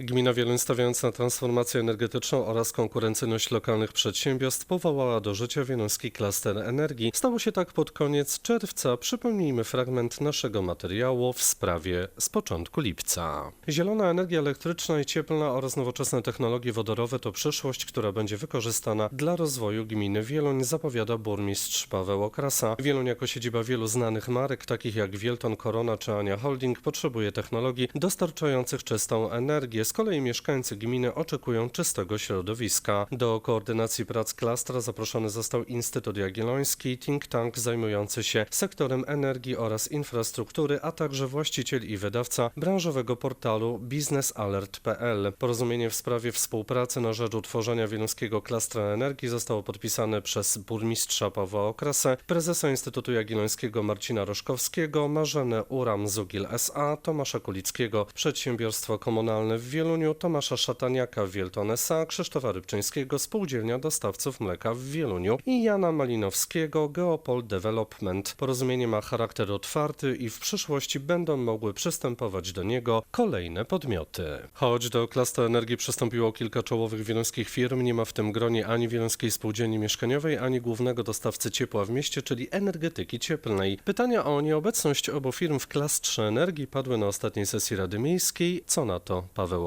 Gmina Wieluń stawiając na transformację energetyczną oraz konkurencyjność lokalnych przedsiębiorstw powołała do życia wieluński klaster energii. Stało się tak pod koniec czerwca. Przypomnijmy fragment naszego materiału w sprawie z początku lipca. Zielona energia elektryczna i cieplna oraz nowoczesne technologie wodorowe to przyszłość, która będzie wykorzystana dla rozwoju gminy Wieluń, zapowiada burmistrz Paweł Okrasa. Wieluń jako siedziba wielu znanych marek, takich jak Wielton, Korona czy Ania Holding, potrzebuje technologii dostarczających czystą energię. Z kolei mieszkańcy gminy oczekują czystego środowiska. Do koordynacji prac klastra zaproszony został Instytut Jagielloński, think tank zajmujący się sektorem energii oraz infrastruktury, a także właściciel i wydawca branżowego portalu biznesalert.pl. Porozumienie w sprawie współpracy na rzecz utworzenia wieluńskiego klastra energii zostało podpisane przez burmistrza Pawła Okrasę, prezesa Instytutu Jagiellońskiego Marcina Roszkowskiego, Marzenę Uram-Zugil S.A., Tomasza Kulickiego, Przedsiębiorstwo Komunalne w Wieluniu, Tomasza Szataniaka w Wielton S.A., Krzysztofa Rybczyńskiego, Spółdzielnia Dostawców Mleka w Wieluniu i Jana Malinowskiego, Geopol Development. Porozumienie ma charakter otwarty i w przyszłości będą mogły przystępować do niego kolejne podmioty. Choć do klastra energii przystąpiło kilka czołowych wieluńskich firm, nie ma w tym gronie ani Wieluńskiej Spółdzielni Mieszkaniowej, ani głównego dostawcy ciepła w mieście, czyli energetyki cieplnej. Pytania o nieobecność obu firm w klastrze energii padły na ostatniej sesji Rady Miejskiej. Co na to Paweł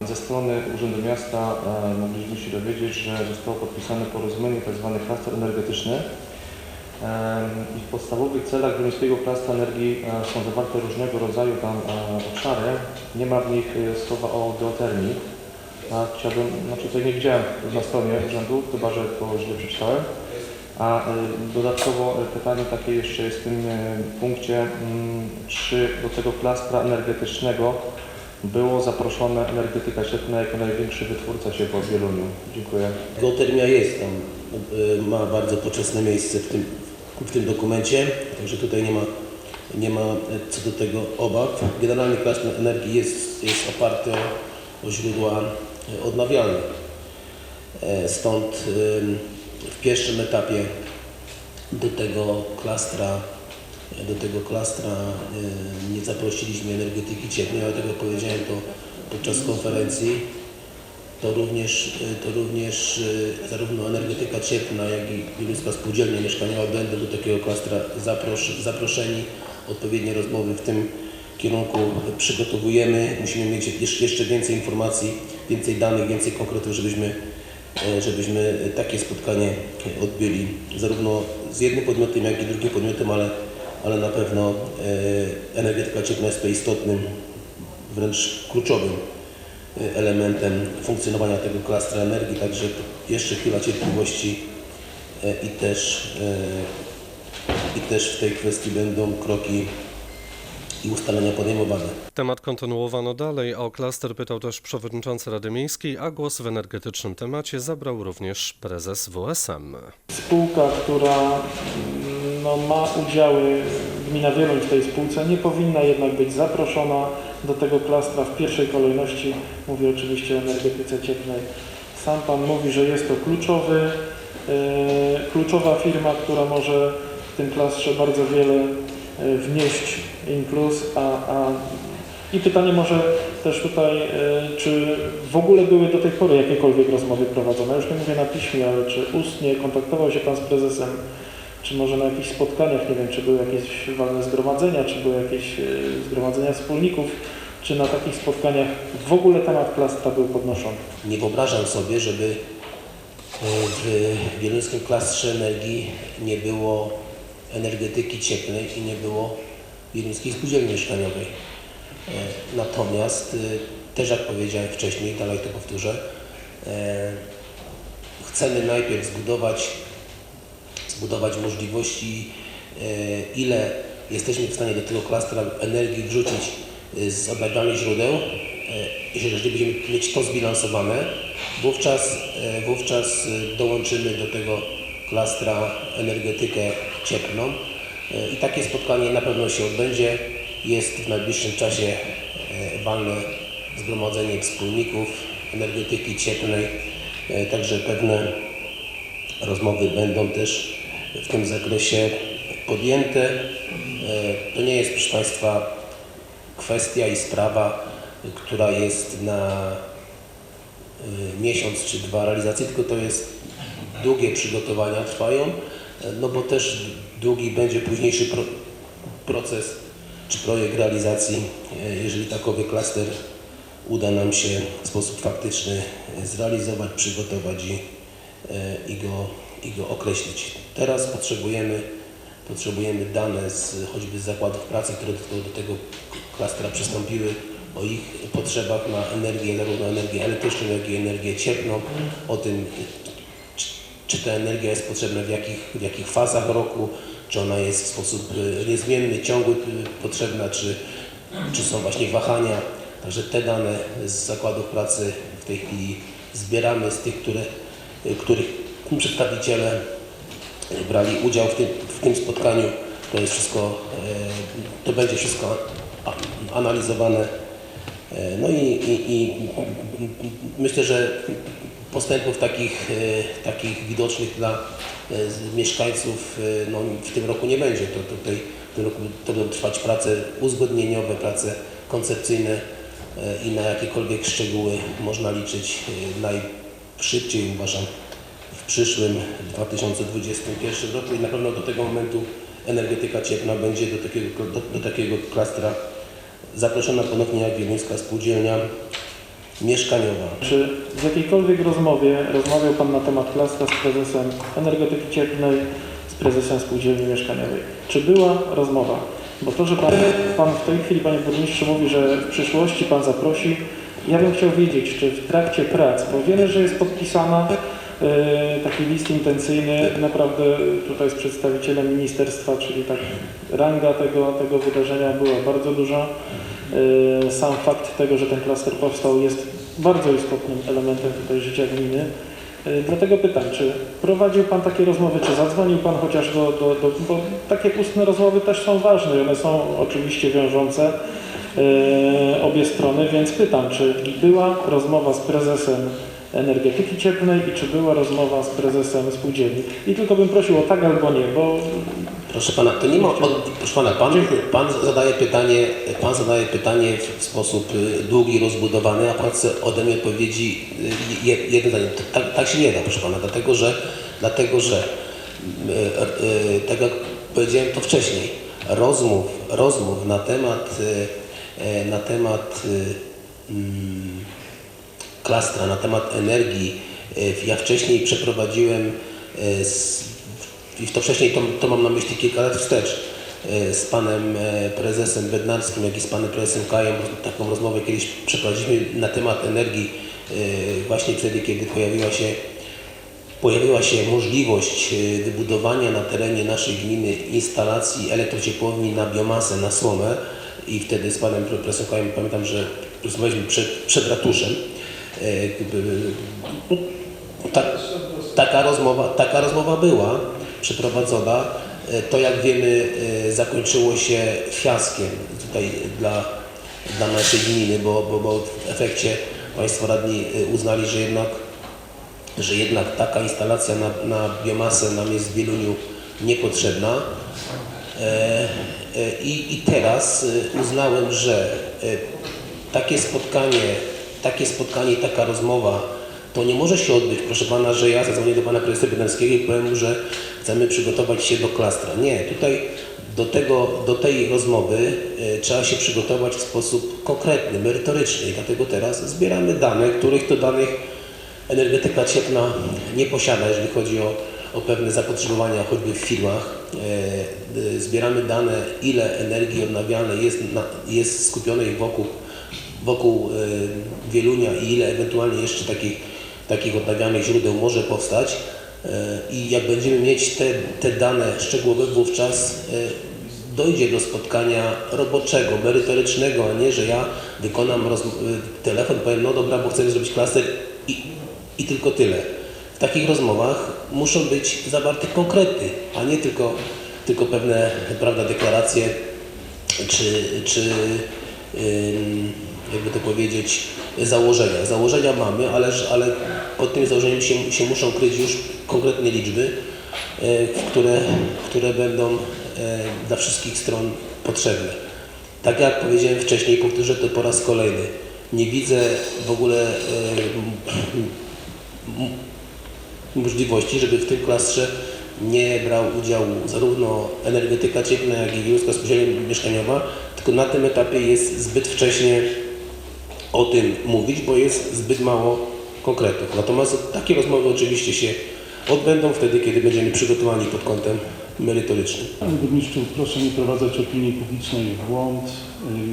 Ze strony Urzędu Miasta e, mogliśmy się dowiedzieć, że zostało podpisane porozumienie tzw. klaster energetyczny e, i w podstawowych celach Wieluńskiego Klastra Energii e, są zawarte różnego rodzaju tam obszary. Nie ma w nich słowa o geotermii. Chciałbym, znaczy tutaj nie widziałem na stronie urzędu, chyba że to źle przeczytałem. A dodatkowo pytanie takie jeszcze jest w tym punkcie, mm, czy do tego klastra energetycznego było zaproszone energetyka cieplna jako największy wytwórca ciepła w Wieluniu. Dziękuję. Geotermia jest tam, y, ma bardzo poczesne miejsce w tym, w tym dokumencie, także tutaj nie ma, nie ma y, co do tego obaw. Generalnie klaster energii jest, jest oparty o, o źródła y, odnawialne. E, Stąd w pierwszym etapie do tego klastra do tego klastra y, nie zaprosiliśmy energetyki cieplnej, ale tak jak powiedziałem to podczas konferencji, to również, y, to również y, zarówno energetyka cieplna, jak i Wieluńska Spółdzielnia Mieszkaniowa będą do takiego klastra zapros zaproszeni. Odpowiednie rozmowy w tym kierunku przygotowujemy. Musimy mieć jeszcze- więcej informacji, więcej danych, więcej konkretów, żebyśmy, e, żebyśmy takie spotkanie odbyli zarówno z jednym podmiotem, jak i drugim podmiotem, ale, ale na pewno e, energetyka cieplna jest tutaj istotnym, wręcz kluczowym e, elementem funkcjonowania tego klastra energii, także jeszcze chwila cierpliwości e, i też, i też w tej kwestii będą kroki i ustalenia podejmowane. Temat kontynuowano dalej. O klaster pytał też przewodniczący Rady Miejskiej, a głos w energetycznym temacie zabrał również prezes WSM. spółka, która no, ma udziały, gmina Wieluń w tej spółce, nie powinna jednak być zaproszona do tego klastra w pierwszej kolejności. Mówię oczywiście o energetyce cieplnej. Sam Pan mówi, że jest to kluczowy, e, kluczowa firma, która może w tym klastrze bardzo wiele e, wnieść in plus, a, a i pytanie może też tutaj, e, czy w ogóle były do tej pory jakiekolwiek rozmowy prowadzone? Już nie mówię na piśmie, ale czy ustnie kontaktował się Pan z prezesem? Czy może na jakichś spotkaniach, nie wiem, czy były jakieś walne zgromadzenia, czy były jakieś e, zgromadzenia wspólników, czy na takich spotkaniach w ogóle temat klastra był podnoszony? Nie wyobrażam sobie, żeby e, w wieluńskim klastrze energii nie było energetyki cieplnej i nie było wieluńskiej spółdzielni mieszkaniowej. E, Natomiast też jak powiedziałem wcześniej, dalej to powtórzę, chcemy najpierw zbudować, zbudować możliwości, e, ile jesteśmy w stanie do tego klastra energii wrzucić e, z odnawialnych źródeł. Jeżeli będziemy mieć to zbilansowane, wówczas, e, wówczas dołączymy do tego klastra energetykę cieplną i takie spotkanie na pewno się odbędzie. Jest w najbliższym czasie walne zgromadzenie wspólników energetyki cieplnej, także pewne rozmowy będą też w tym zakresie podjęte. E, To nie jest, proszę Państwa, kwestia i sprawa która jest na y, miesiąc czy dwa realizacji, tylko to jest długie przygotowania trwają, y, no bo też długi będzie późniejszy pro, proces czy projekt realizacji, jeżeli takowy klaster uda nam się w sposób faktyczny zrealizować, przygotować i, i, go, i go określić. Teraz potrzebujemy, potrzebujemy dane z, choćby z zakładów pracy, które do, do tego klastra przystąpiły, o ich potrzebach na energię, zarówno energię elektryczną, jak i energię cieplną, o tym, czy, czy ta energia jest potrzebna w jakich, w jakich fazach roku, czy ona jest w sposób y, niezmienny, ciągły y, potrzebna, czy, czy są właśnie wahania. Także te dane z zakładów pracy w tej chwili zbieramy z tych, które, y, których przedstawiciele brali udział w tym, w tym spotkaniu. To jest wszystko, e, to będzie wszystko analizowane. E, No i, i, i myślę, że postępów takich, e, takich widocznych dla mieszkańców no, w tym roku nie będzie. To, tutaj w tym roku to będą trwać prace uzgodnieniowe, prace koncepcyjne i na jakiekolwiek szczegóły można liczyć najszybciej uważam w przyszłym 2021 roku i na pewno do tego momentu energetyka cieplna będzie do takiego, do, do takiego klastra zaproszona ponownie jak Wieluńska Spółdzielnia Mieszkaniowa. Czy w jakiejkolwiek rozmowie rozmawiał Pan na temat klastra z prezesem energetyki cieplnej, z prezesem spółdzielni mieszkaniowej? Czy była rozmowa? Bo to, że Pan, pan w tej chwili, Panie Burmistrzu, mówi, że w przyszłości Pan zaprosi, ja bym chciał wiedzieć, czy w trakcie prac, bo wiemy, że jest podpisana taki list intencyjny, naprawdę tutaj z przedstawicielem ministerstwa, czyli tak ranga tego, tego wydarzenia była bardzo duża. E, Sam fakt tego, że ten klaster powstał jest bardzo istotnym elementem tutaj życia gminy. E, Dlatego pytam, czy prowadził Pan takie rozmowy, czy zadzwonił Pan chociaż do, do, do bo takie ustne rozmowy też są ważne i one są oczywiście wiążące e, obie strony, więc pytam, czy była rozmowa z prezesem energetyki cieplnej i czy była rozmowa z prezesem spółdzielni? I tylko bym prosił o tak albo nie, bo Proszę pana, to nie ma. Proszę pana, pan, pan zadaje pytanie, pan zadaje pytanie w sposób y, długi, rozbudowany, a pan chce ode mnie odpowiedzi y, je- jedno zdanie. To Tak, tak się nie da, proszę pana, dlatego że, dlatego że y, tak jak powiedziałem to wcześniej, rozmów, rozmów na temat, na temat mm, klastra, na temat energii. y, Ja wcześniej przeprowadziłem z, i to wcześniej to, to mam na myśli kilka lat wstecz y, z panem e, prezesem Bednarskim, jak i z panem prezesem Kajem taką rozmowę kiedyś przeprowadziliśmy na temat energii właśnie wtedy, kiedy pojawiła się pojawiła się możliwość wybudowania na terenie naszej gminy instalacji elektrociepłowni na biomasę, na słomę i wtedy z panem profesorem Kajem pamiętam, że rozmawialiśmy przed, przed ratuszem. No, ta, taka, rozmowa, taka rozmowa była przeprowadzona. E, To jak wiemy e, zakończyło się fiaskiem tutaj dla, dla naszej gminy, bo, bo, bo w efekcie Państwo radni e, uznali, że jednak, że jednak taka instalacja na, na biomasę nam jest w Wieluniu niepotrzebna. E, e, I, I teraz e, uznałem, że e, takie spotkanie, takie spotkanie i taka rozmowa to nie może się odbyć, proszę Pana, że ja zadzwonię do Pana Prezesa Biedanskiego i powiem mu, że chcemy przygotować się do klastra. Nie, tutaj do, tego, do tej rozmowy e, trzeba się przygotować w sposób konkretny, merytoryczny. I dlatego teraz zbieramy dane, których to danych energetyka cieplna nie posiada, jeżeli chodzi o, o pewne zapotrzebowania choćby w firmach. E, e, zbieramy dane, ile energii odnawialnej jest, jest skupionej wokół, wokół e, Wielunia i ile ewentualnie jeszcze takich, takich odnawialnych źródeł może powstać. E, I jak będziemy mieć te, te dane szczegółowe, wówczas e, dojdzie do spotkania roboczego, merytorycznego, a nie, że ja wykonam telefon, powiem, no dobra, bo chcę zrobić klaser i, i tylko tyle. W takich rozmowach muszą być zawarte konkrety, a nie tylko, tylko pewne prawda, deklaracje czy, czy jakby to powiedzieć, założenia. Założenia mamy, ale, ale pod tym założeniem się, się muszą kryć już konkretne liczby, e, które, które będą e, dla wszystkich stron potrzebne. Tak jak powiedziałem wcześniej, powtórzę to po raz kolejny. nie widzę w ogóle e, możliwości, żeby w tym klastrze nie brał udziału zarówno energetyka cieplna, jak i wiejska spółdzielnia mieszkaniowa, tylko na tym etapie jest zbyt wcześnie o tym mówić, bo jest zbyt mało konkretów. Natomiast takie rozmowy oczywiście się odbędą wtedy, kiedy będziemy przygotowani pod kątem merytorycznym. Panie Burmistrzu, proszę nie prowadzać opinii publicznej w błąd.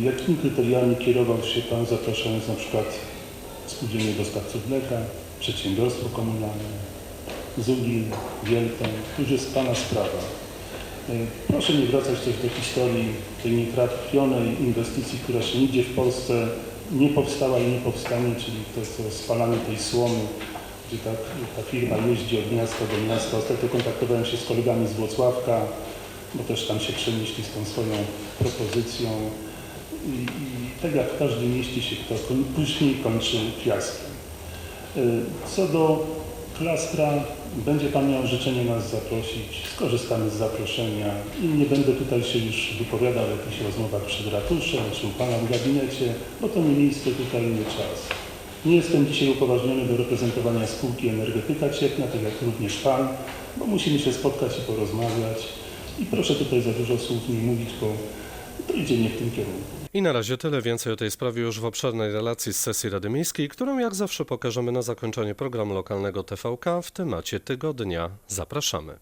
Y, Jakimi kryteriami kierował się Pan zapraszając na przykład Spółdzielnię Dostawców Mleka, Przedsiębiorstwo Komunalne, ZUGI, Wielton, to już jest Pana sprawa. Y, Proszę nie wracać też do historii tej nietrafionej inwestycji, która się nigdzie w Polsce nie powstała i nie powstanie, czyli to, to spalanie tej słomy, gdzie ta, ta firma jeździ od miasta do miasta. Ostatnio kontaktowałem się z kolegami z Włocławka, bo też tam się przenieśli z tą swoją propozycją. I, i tak jak w każdym mieście się to później kończy fiaskiem. Co do klastra, będzie Pan miał życzenie nas zaprosić, skorzystamy z zaproszenia i nie będę tutaj się już wypowiadał o jakichś rozmowach przed ratuszem czy u Pana w gabinecie, bo to nie miejsce tutaj, nie czas. Nie jestem dzisiaj upoważniony do reprezentowania spółki energetyka cieplna, tak jak również Pan, bo musimy się spotkać i porozmawiać. I proszę tutaj za dużo słów nie mówić, bo idzie nie w tym kierunku. I na razie tyle. Więcej o tej sprawie już w obszernej relacji z sesji Rady Miejskiej, którą jak zawsze pokażemy na zakończenie programu lokalnego TVK w temacie tygodnia. Zapraszamy.